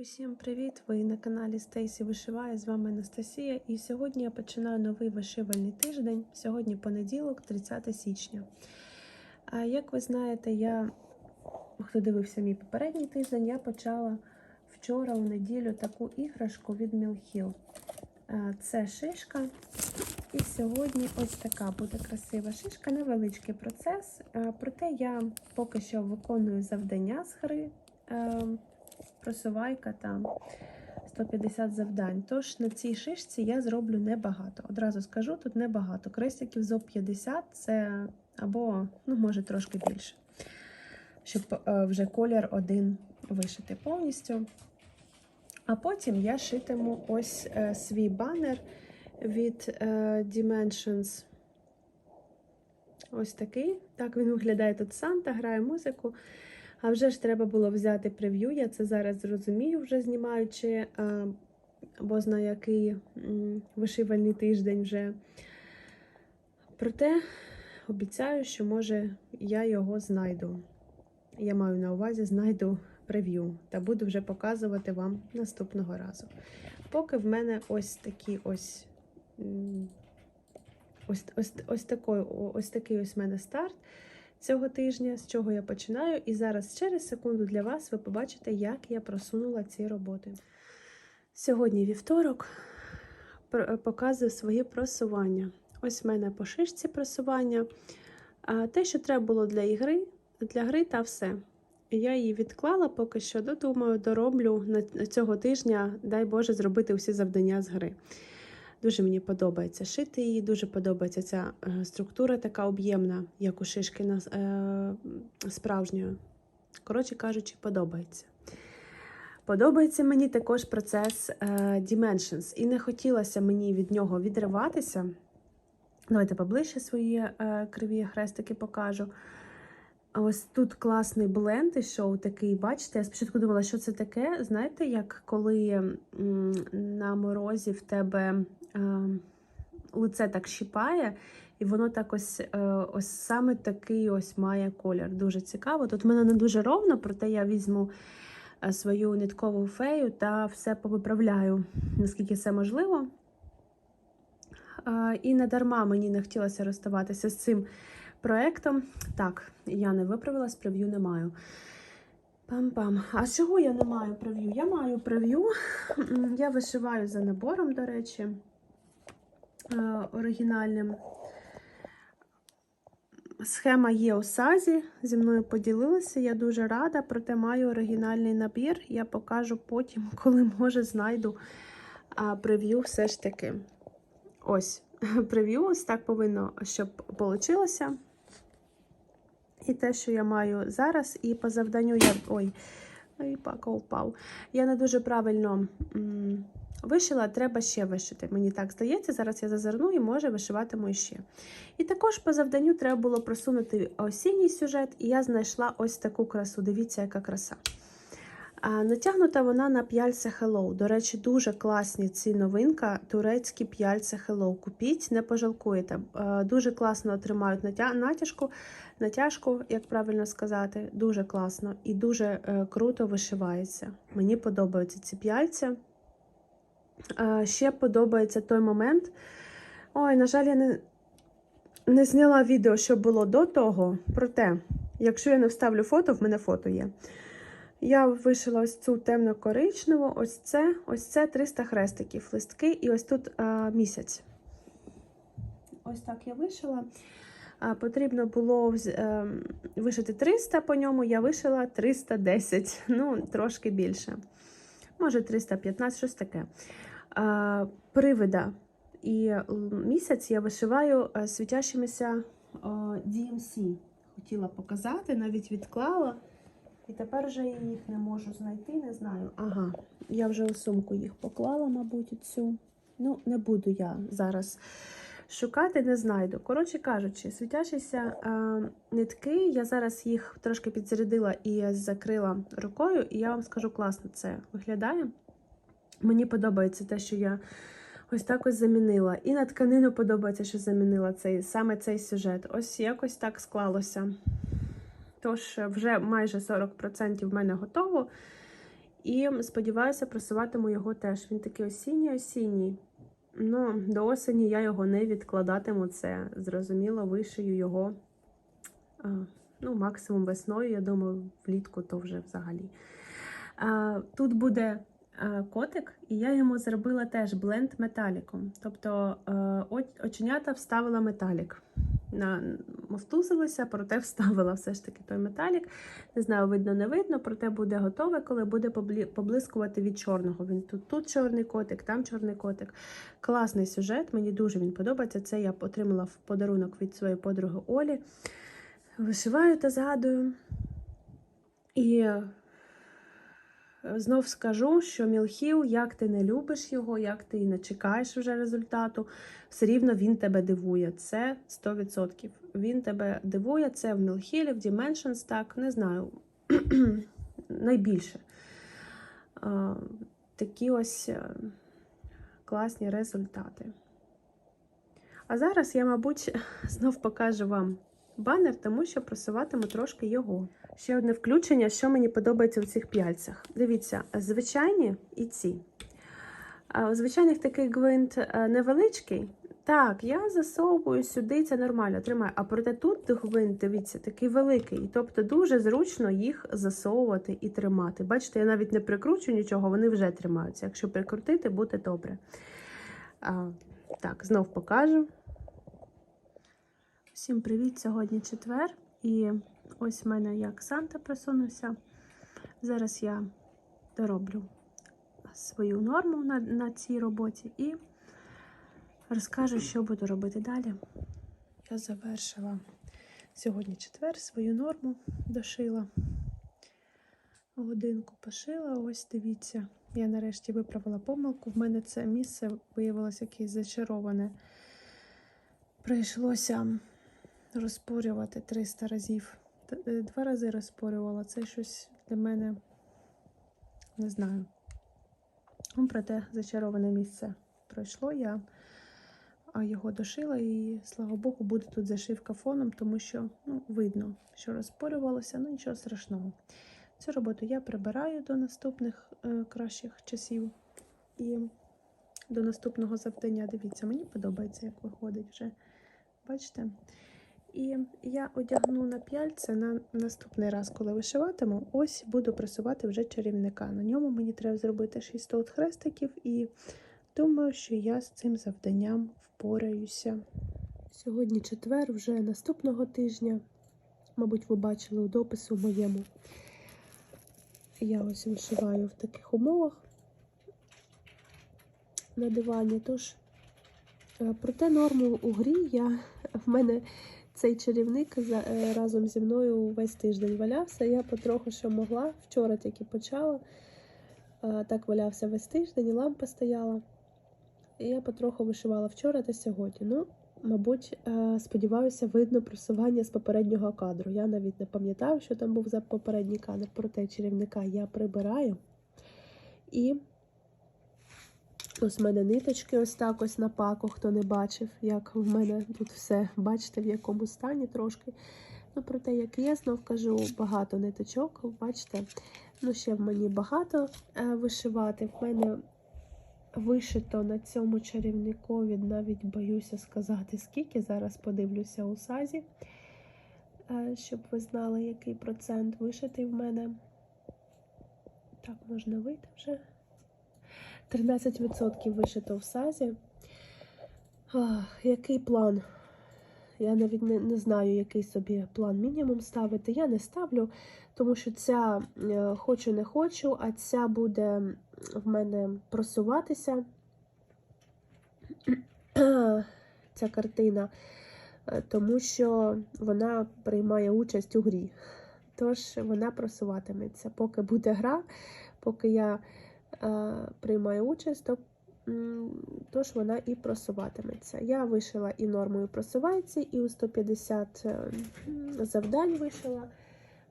Усім привіт! Ви на каналі Стейсі Вишиває. З вами Анастасія. І сьогодні я починаю новий вишивальний тиждень. Сьогодні понеділок, 30 січня. А як ви знаєте, я, хто дивився мій попередній тиждень, я почала вчора у неділю таку іграшку від Мілхіл. Це шишка. І сьогодні ось така буде красива шишка, невеличкий процес. Проте я поки що виконую завдання з гри. Просувайка там 150 завдань. Тож на цій шишці я зроблю небагато. Одразу скажу, тут небагато. Крестиків зо 50 це або, ну, може, трошки більше. Щоб е, вже колір один вишити повністю. А потім я шитиму ось е, свій банер від е, Dimensions. Ось такий. Так він виглядає тут Санта, грає музику. А вже ж треба було взяти прев'ю. Я це зараз зрозумію, вже знімаючи, бо знаю, який вишивальний тиждень вже. Проте обіцяю, що може я його знайду. Я маю на увазі знайду прев'ю та буду вже показувати вам наступного разу. Поки в мене ось такі ось. Ось, ось, ось, такий, ось такий ось мене старт цього тижня, з чого я починаю. І зараз через секунду для вас ви побачите, як я просунула ці роботи. Сьогодні вівторок показую свої просування. Ось в мене по шишці просування. Те, що треба було для ігри, для гри та все. Я її відклала поки що, додумаю, дороблю на цього тижня, дай Боже, зробити усі завдання з гри. Дуже мені подобається шити її, дуже подобається ця е, структура така об'ємна, як у шишки на е, справжньої. Коротше кажучи, подобається. Подобається мені також процес е, Dimensions, і не хотілося мені від нього відриватися. Давайте поближче свої е, криві хрестики покажу. Ось тут класний бленд ішов такий, бачите, я спочатку думала, що це таке. Знаєте, як коли на морозі в тебе е, лице так щипає, і воно так ось, е, ось саме такий ось має колір. Дуже цікаво. Тут в мене не дуже ровно, проте я візьму е, свою ниткову фею та все повиправляю, наскільки це можливо. І не дарма мені не хотілося розставатися з цим проектом. Так, я не виправилась, прев'ю не маю. Пам-пам. А чого я не маю прев'ю? Я маю прев'ю. Я вишиваю за набором, до речі, е, оригінальним. Схема є у сазі, зі мною поділилися. Я дуже рада, проте маю оригінальний набір. Я покажу потім, коли може знайду а, прев'ю все ж таки. Ось, прев'ю, ось так повинно, щоб вийшло. І те, що я маю зараз, і по завданню я. Ой, ой, пака впав. Я не дуже правильно вишила, треба ще вишити. Мені так здається, зараз я зазирну і може вишиватиму ще. І також по завданню треба було просунути осінній сюжет, і я знайшла ось таку красу. Дивіться, яка краса. Натягнута вона на п'яльця Hello. До речі, дуже класні ці новинка. Турецькі п'яльця Hello. Купіть, не пожалкуєте. Дуже класно тримають натяжку, натяжку, як правильно сказати. Дуже класно і дуже е, круто вишивається. Мені подобаються ці п'яльця. Ще подобається той момент. Ой, на жаль, я не, не зняла відео, що було до того. Проте, якщо я не вставлю фото, в мене фото є. Я вишила ось цю темно-коричневу, ось це, ось це 300 хрестиків, листки, і ось тут а, місяць. Ось так я вишила. А, потрібно було вз- е, вишити 300 по ньому, я вишила 310, ну, трошки більше. Може, 315, щось таке. А, привида і місяць я вишиваю е, світящимися DMC. Хотіла показати, навіть відклала. І тепер вже я їх не можу знайти, не знаю. Ага, я вже у сумку їх поклала, мабуть, цю. Ну, не буду я зараз шукати, не знайду. Коротше кажучи, світящіся е, нитки, я зараз їх трошки підзарядила і закрила рукою, і я вам скажу, класно це виглядає. Мені подобається те, що я ось так ось замінила. І на тканину подобається, що замінила цей, саме цей сюжет. Ось якось так склалося. Тож вже майже 40% в мене готово. І сподіваюся, просуватиму його теж. Він такий осінній-осінній. Ну, до осені я його не відкладатиму. Це зрозуміло, вишию його ну, максимум весною. Я думаю, влітку то вже взагалі. Тут буде котик, і я йому зробила теж бленд металіком. Тобто оченята вставила металік. На, мовтузилася, проте вставила все ж таки той металік. Не знаю, видно, не видно, проте буде готове, коли буде поблискувати від чорного. Він тут, тут чорний котик, там чорний котик. Класний сюжет, мені дуже він подобається. Це я отримала в подарунок від своєї подруги Олі. Вишиваю та згадую. І знов скажу, що Мілхіл, як ти не любиш його, як ти не чекаєш вже результату, все рівно він тебе дивує. Це 100%. Він тебе дивує, це в Мілхілі, в Dimensions, так, не знаю, найбільше. Такі ось е, класні результати. А зараз я, мабуть, знов покажу вам банер, тому що просуватиму трошки його. Ще одне включення, що мені подобається у цих п'яльцях. Дивіться, звичайні і ці. У звичайних такий гвинт е, невеличкий. Так, я засовую сюди, це нормально, тримаю. А проте тут гвинт, дивіться, такий великий. Тобто дуже зручно їх засовувати і тримати. Бачите, я навіть не прикручу нічого, вони вже тримаються. Якщо прикрутити, буде добре. А, так, знов покажу. Всім привіт! Сьогодні четвер. І ось в мене як Санта просунувся. Зараз я дороблю свою норму на, на цій роботі і розкажу, що буду робити далі. Я завершила сьогодні четвер свою норму дошила. Годинку пошила. Ось дивіться. Я нарешті виправила помилку. В мене це місце виявилося якесь зачароване. Прийшлося розпорювати 300 разів. Е, Два рази розпорювала. Це щось для мене не знаю. Ну, проте зачароване місце пройшло. Я його дошила, і слава Богу, буде тут зашивка фоном, тому що ну, видно, що розпорювалося, ну нічого страшного. Цю роботу я прибираю до наступних е, кращих часів. І до наступного завдання. Дивіться, мені подобається, як виходить вже. Бачите? І я одягну на п'яльце на наступний раз, коли вишиватиму, ось буду пресувати вже чарівника. На ньому мені треба зробити 600 хрестиків, і думаю, що я з цим завданням впораюся. Сьогодні четвер, вже наступного тижня. Мабуть, ви бачили у допису моєму. Я ось вишиваю в таких умовах на дивані. Тож, е, проте норму у грі я в мене цей чарівник е, разом зі мною весь тиждень валявся. Я потроху що могла. Вчора тільки почала. Так валявся весь тиждень, і лампа стояла. І я потроху вишивала вчора та сьогодні. Ну, мабуть, е, сподіваюся, видно просування з попереднього кадру. Я навіть не пам'ятаю, що там був за попередній кадр, проте чарівника я прибираю. І ось в мене ниточки ось так ось на паку, хто не бачив, як в мене тут все, бачите, в якому стані трошки. Ну, проте, як є, знов кажу, багато ниточок, бачите, ну ще в мені багато е, вишивати. В мене вишито на цьому чарівникові, навіть боюся сказати, скільки. Зараз подивлюся у сазі, е, щоб ви знали, який процент вишитий в мене. Так, можна вийти вже. 13% вишито в сазі. Який план? Я навіть не, не знаю, який собі план мінімум ставити. Я не ставлю, тому що ця е, хочу не хочу, а ця буде в мене просуватися. Ця картина, е, тому що вона приймає участь у грі. Тож вона просуватиметься. Поки буде гра, поки я приймаю участь, то тож вона і просуватиметься. Я вишила і нормою просувається, і у 150 е, завдань вишила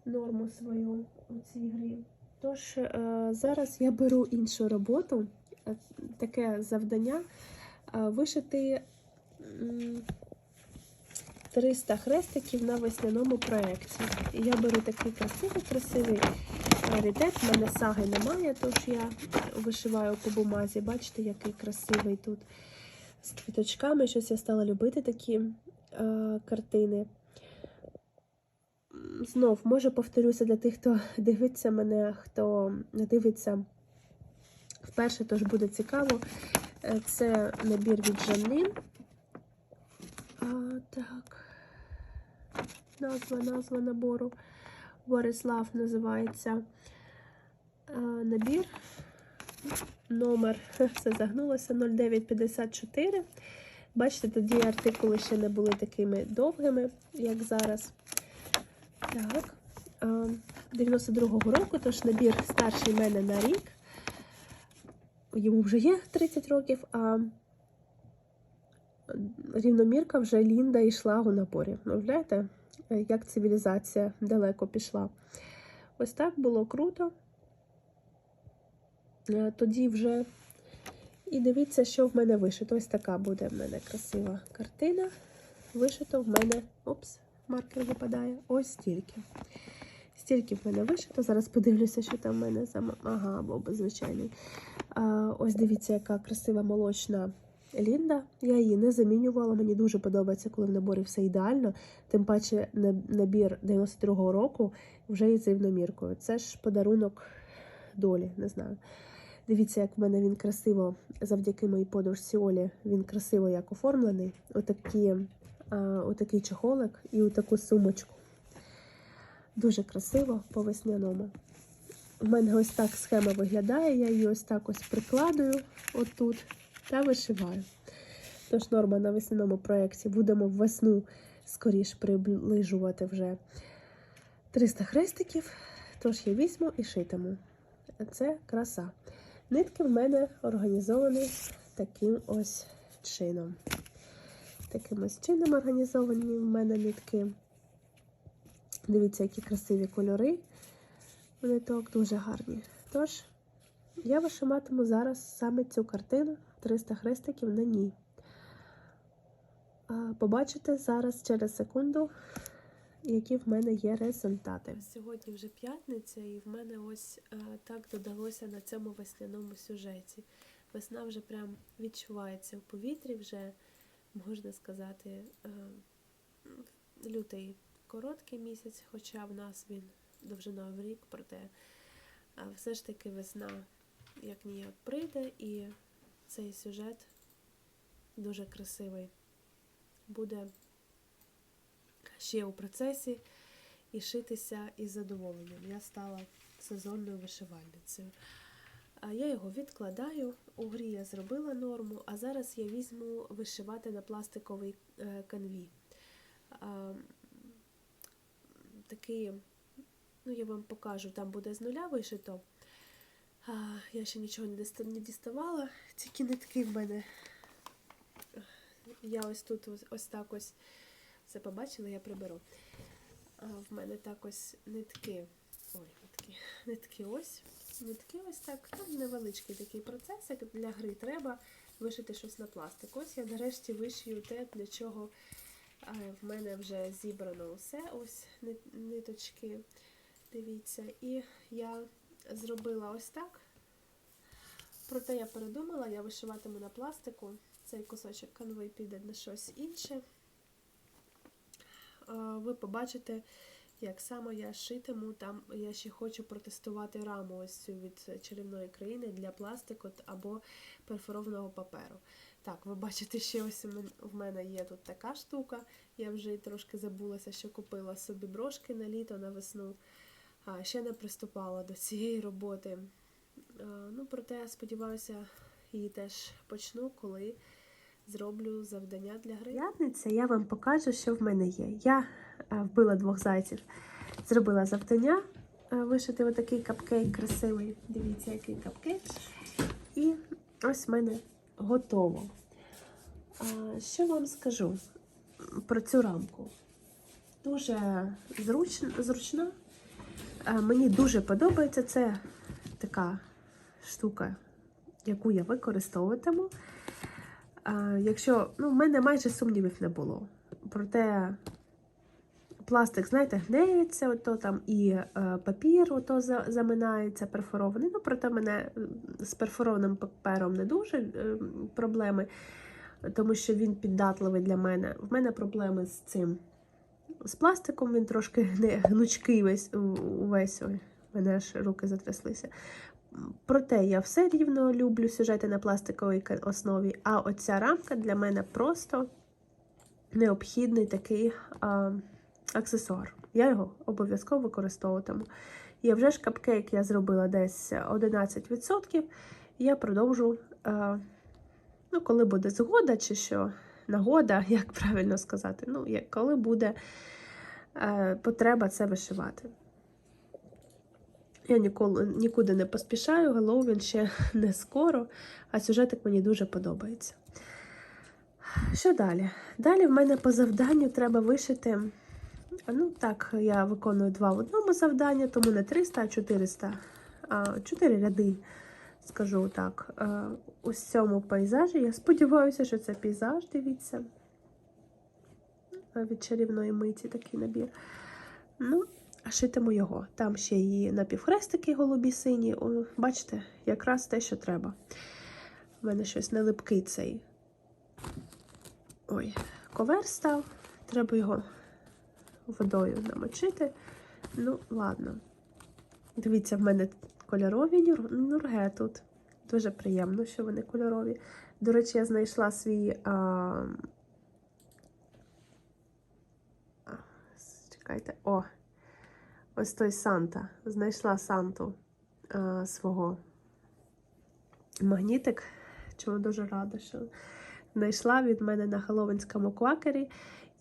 норму свою у цій грі. Тож е, зараз я беру іншу роботу, е, таке завдання вишити 300 хрестиків на весняному проєкті. Я беру такий красивий, красивий раритет. В мене саги немає, тож я вишиваю по бумазі. Бачите, який красивий тут з квіточками. Щось я стала любити такі е, картини. Знов, може, повторюся для тих, хто дивиться мене, хто не дивиться вперше, тож буде цікаво. Е, Це набір від Жаннин. А, так. Назва, назва набору. Борислав називається набір. Номер, все загнулося 0954. Бачите, тоді артикули ще не були такими довгими, як зараз. Так. 92-го року, тож набір старший мене на рік. Йому вже є 30 років, а рівномірка вже Лінда йшла у напорі. Уявляєте, е, як цивілізація далеко пішла. Ось так було круто. Е, Тоді вже і дивіться, що в мене вишито. Ось така буде в мене красива картина. Вишито в мене. Опс, маркер випадає. Ось стільки. Стільки в мене вишито. Зараз подивлюся, що там в мене за. Ага, бо звичайний. Ось дивіться, яка красива молочна Лінда. Я її не замінювала. Мені дуже подобається, коли в наборі все ідеально. Тим паче набір 92-го року вже із рівноміркою. Це ж подарунок долі, не знаю. Дивіться, як в мене він красиво, завдяки моїй подружці Олі, він красиво як оформлений. Отакі, а, отакий чехолик і отаку сумочку. Дуже красиво по весняному. У мене ось так схема виглядає, я її ось так ось прикладую отут та вишиваю. Тож норма на весняному проєкті будемо весну скоріш приближувати вже 300 хрестиків. Тож я візьму і шитиму. Це краса. Нитки в мене організовані таким ось чином. Таким ось чином організовані в мене нитки. Дивіться, які красиві кольори. Ниток дуже гарні. Тож, я вишиватиму зараз саме цю картину 300 хрестиків на ній. Побачите зараз через секунду, які в мене є результати. Сьогодні вже п'ятниця, і в мене ось е, так додалося на цьому весняному сюжеті. Весна вже прям відчувається в повітрі, вже можна сказати, е, лютий короткий місяць, хоча в нас він довжиною в рік, проте е, все ж таки весна як ніяк прийде, і цей сюжет дуже красивий. Буде ще у процесі і шитися із задоволенням. Я стала сезонною вишивальницею. Я його відкладаю. У грі я зробила норму, а зараз я візьму вишивати на пластиковій е, канві. Такий, ну я вам покажу, там буде з нуля вишито. Я ще нічого не діставала, тільки нитки в мене. Я ось тут ось, так ось це побачила, я приберу. А, в мене так ось нитки. Ой, нитки, нитки ось. Нитки ось так. Там невеличкий такий процес, як для гри треба вишити щось на пластик. Ось я нарешті вишию те, для чого в мене вже зібрано усе. Ось ниточки. Дивіться. І я зробила ось так. Проте я передумала, я вишиватиму на пластику. Цей кусочок канви піде на щось інше. Ви побачите, як саме я шитиму. Там я ще хочу протестувати раму ось цю від чарівної країни для пластику або перфорованого паперу. Так, ви бачите, ще ось в мене є тут така штука. Я вже трошки забулася, що купила собі брошки на літо, на весну. Ще не приступала до цієї роботи. Ну, проте сподіваюся, її теж почну, коли зроблю завдання для гри. П'ятниця я вам покажу, що в мене є. Я е, вбила двох зайців, зробила завдання, е, вишити отакий капкейк красивий. Дивіться, який капкейк. І ось в мене готово. Що вам скажу про цю рамку? Дуже зручна. Мені дуже подобається. Це така штука, яку я використовуватиму. Якщо ну, в мене майже сумнівів не було. Проте пластик, знаєте, гнеється, ото там і е, папір ото заминається перфорований. Ну, проте мене з перфорованим папером не дуже е, проблеми, тому що він піддатливий для мене. В мене проблеми з цим. З пластиком він трошки гнучкий весь увесь. Ой, мене аж руки затряслися. Проте я все рівно люблю сюжети на пластиковій основі, а оця рамка для мене просто необхідний такий а, аксесуар. Я його обов'язково використовуватиму. І вже ж капкейк я зробила десь 11%. Я продовжу, а, ну, коли буде згода, чи що, нагода, як правильно сказати, ну, як, коли буде е, потреба це вишивати. Я ніколи нікуди не поспішаю, Геловін ще не скоро, а сюжетик мені дуже подобається. Що далі? Далі в мене по завданню треба вишити. Ну, так, я виконую два в одному завданні, тому не 300, а 400. 4 ряди, скажу так. У цьому пейзажі. Я сподіваюся, що це пейзаж, дивіться. Від чарівної миті такий набір. Ну, а шитиму його. Там ще і напівхрестики голубі сині. О, бачите, якраз те, що треба. У мене щось не липкий цей. Ой, ковер став. Треба його водою намочити. Ну, ладно. Дивіться, в мене кольорові нюр- нурге тут. Дуже приємно, що вони кольорові. До речі, я знайшла свій. А... Чекайте, о! Ось той Санта. Знайшла Санту а, свого магнітик. Чому дуже рада, що знайшла від мене на Хеллоуінському квакері.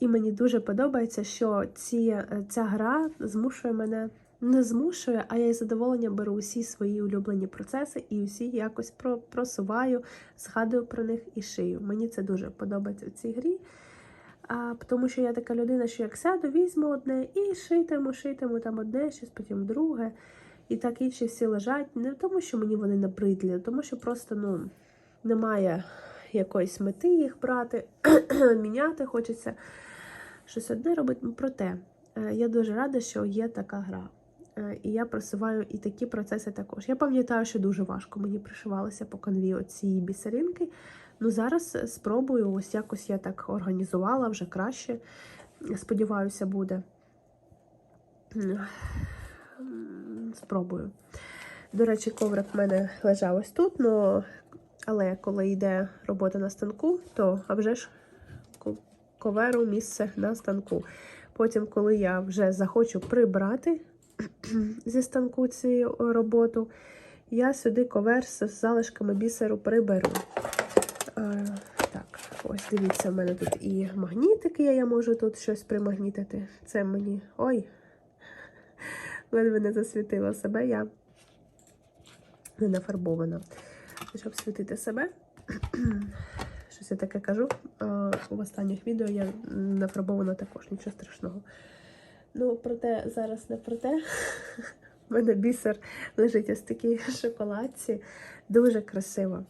І мені дуже подобається, що ці, е, ця гра змушує мене, не змушує, а я із задоволенням беру усі свої улюблені процеси і усі якось про, просуваю, згадую про них і шию. Мені це дуже подобається в цій грі. А, тому що я така людина, що як сяду, візьму одне і шитиму, шитиму там одне, щось потім друге. І так інші всі лежать. Не тому, що мені вони набридлі, а тому що просто ну, немає якоїсь мети їх брати, міняти хочеться щось одне робити. Ну, Проте е, я дуже рада, що є така гра. Е, І я просуваю і такі процеси також. Я пам'ятаю, що дуже важко мені пришивалися по канві оці бісеринки. Ну зараз е, спробую, ось якось я так організувала вже краще. Сподіваюся, буде. Спробую. До речі, коврик в мене лежав ось тут, но, але коли йде робота на станку, то а вже ж коверу місце на станку. Потім, коли я вже захочу прибрати зі станку цю роботу, я сюди ковер з залишками бісеру приберу. Е, так, ось дивіться, в мене тут і магнітики, я можу тут щось примагнітити. Це мені. Ой! Ледве не засвітила себе, я не нафарбована. Щоб світити себе. Щось я таке кажу. В останніх відео я нафарбована також, нічого страшного. Ну, проте зараз не про те. У мене бісер лежить ось такій шоколадці. Дуже красиво.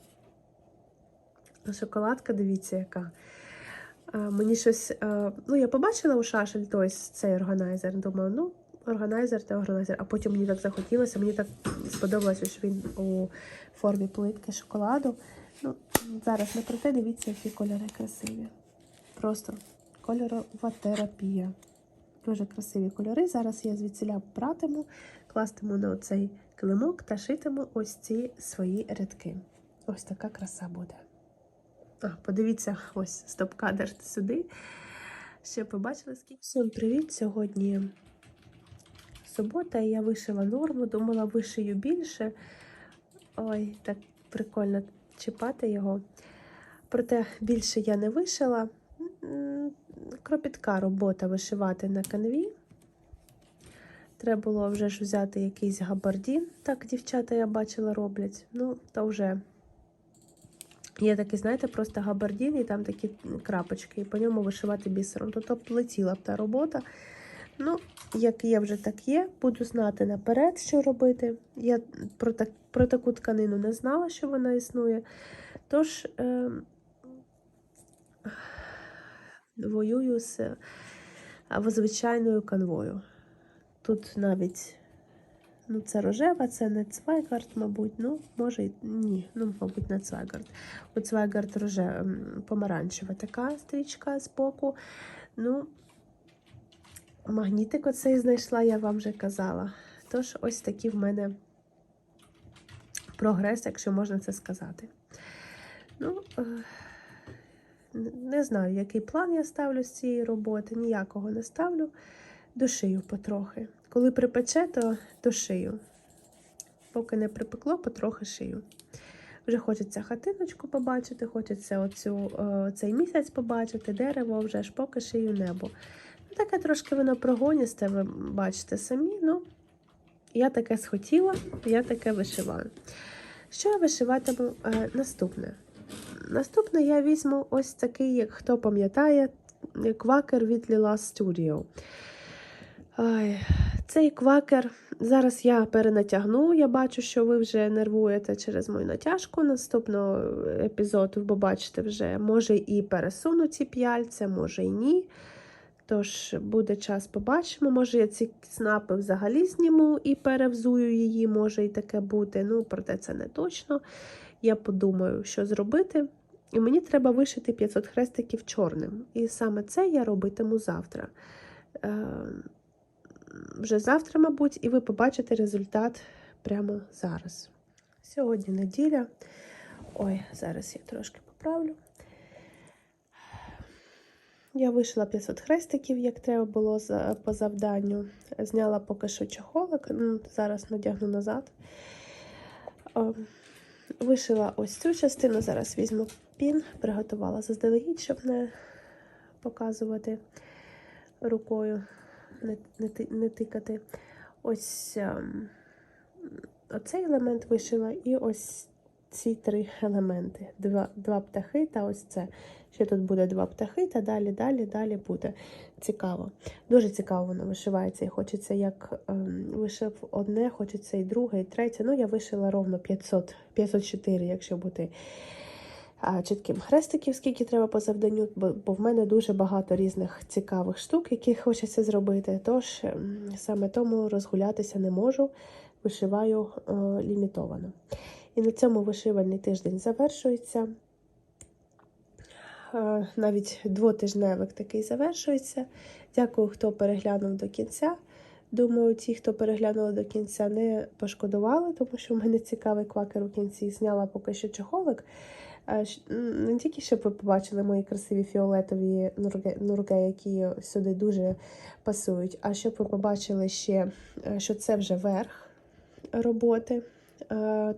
Шоколадка, дивіться, яка. А, мені щось. А, ну, я побачила у шашель той цей органайзер. Думаю, ну, органайзер та органайзер. А потім мені так захотілося. Мені так сподобалося, що він у формі плитки шоколаду. Ну, зараз не про те, дивіться, які кольори красиві. Просто кольорова терапія. Дуже красиві кольори. Зараз я звідсіля братиму, кластиму на оцей килимок та шитиму ось ці свої рядки. Ось така краса буде. А, подивіться, ось стоп-кадр сюди. Ще побачили, скільки. Всім привіт! Сьогодні субота, я вишила норму, думала, вишию більше. Ой, так прикольно чіпати його. Проте більше я не вишила. Кропітка робота вишивати на канві. Треба було вже ж взяти якийсь габардін. Так, дівчата, я бачила, роблять. Ну, то вже є такий, знаєте, просто габардін, і там такі крапочки, і по ньому вишивати бісером. Тобто полетіла б та робота. Ну, як є вже так є, буду знати наперед, що робити. Я про, так, про таку тканину не знала, що вона існує. Тож е, воюю з звичайною канвою. Тут навіть ну, це рожева, це не цвайгард, мабуть. Ну, може, ні, ну, мабуть, не цвайгард. У цвайгард роже, помаранчева така стрічка з боку. Ну, магнітик оцей знайшла, я вам вже казала. Тож, ось такий в мене прогрес, якщо можна це сказати. Ну, е, не знаю, який план я ставлю з цієї роботи. Ніякого не ставлю. Дошию потрохи. Коли припече, то дошию. Поки не припекло, потрохи шию. Вже хочеться хатиночку побачити, хочеться оцю, е, цей місяць побачити, дерево вже ж поки шию небо. Ну, таке трошки воно прогоністе, ви бачите самі. Ну, я таке схотіла, я таке вишиваю. Що я вишиватиму е, наступне? Наступне я візьму ось такий, як хто пам'ятає, квакер від Lila Studio. Ай, цей квакер. Зараз я перенатягну. Я бачу, що ви вже нервуєте через мою натяжку. Наступного епізоду ви побачите вже, може і пересуну ці п'яльця, може і ні. Тож буде час, побачимо. Може, я ці снапи взагалі зніму і перевзую її, може і таке бути. Ну, проте це не точно. Я подумаю, що зробити. І мені треба вишити 500 хрестиків чорним. І саме це я робитиму завтра. Е, вже завтра, мабуть, і ви побачите результат прямо зараз. Сьогодні неділя. Ой, зараз я трошки поправлю. Я вишила 500 хрестиків, як треба було по завданню. Зняла поки що чохолик, ну, зараз надягну назад. Вишила ось цю частину, зараз візьму пін, приготувала заздалегідь, щоб не показувати рукою, не, не, не тикати. Ось ем, оцей елемент вишила, і ось ці три елементи. Два, два птахи та ось це. Ще тут буде два птахи, та далі, далі, далі буде цікаво. Дуже цікаво воно вишивається. І хочеться, як ем, вишив одне, хочеться і друге, і третє. Ну, я вишила ровно 500, 504, якщо бути чітким хрестиків, скільки треба по завданню, бо, бо в мене дуже багато різних цікавих штук, які хочеться зробити. Тож ем, саме тому розгулятися не можу, вишиваю е, лімітовано. І на цьому вишивальний тиждень завершується. Е, Навіть двотижневик такий завершується. Дякую, хто переглянув до кінця. Думаю, ті, хто переглянули до кінця, не пошкодували, тому що в мене цікавий квакер у кінці зняла поки що чохолик. Е, Не тільки щоб ви побачили мої красиві фіолетові нурге, які сюди дуже пасують, а щоб ви побачили ще, е, що це вже верх роботи.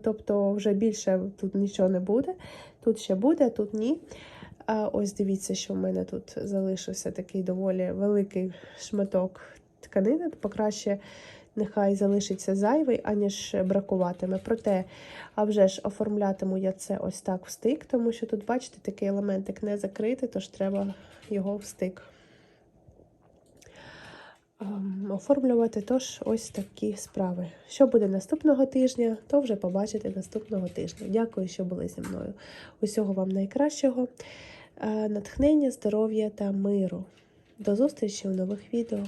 Тобто вже більше тут нічого не буде. Тут ще буде, тут ні. А ось дивіться, що в мене тут залишився такий доволі великий шматок тканини. Покраще нехай залишиться зайвий, аніж бракуватиме. Проте, а вже ж оформлятиму я це ось так в стик, тому що тут, бачите, такий елементик не закритий, тож треба його в стик ем, оформлювати. Тож ось такі справи. Що буде наступного тижня, то вже побачите наступного тижня. Дякую, що були зі мною. Усього вам найкращого, натхнення, здоров'я та миру. До зустрічі у нових відео.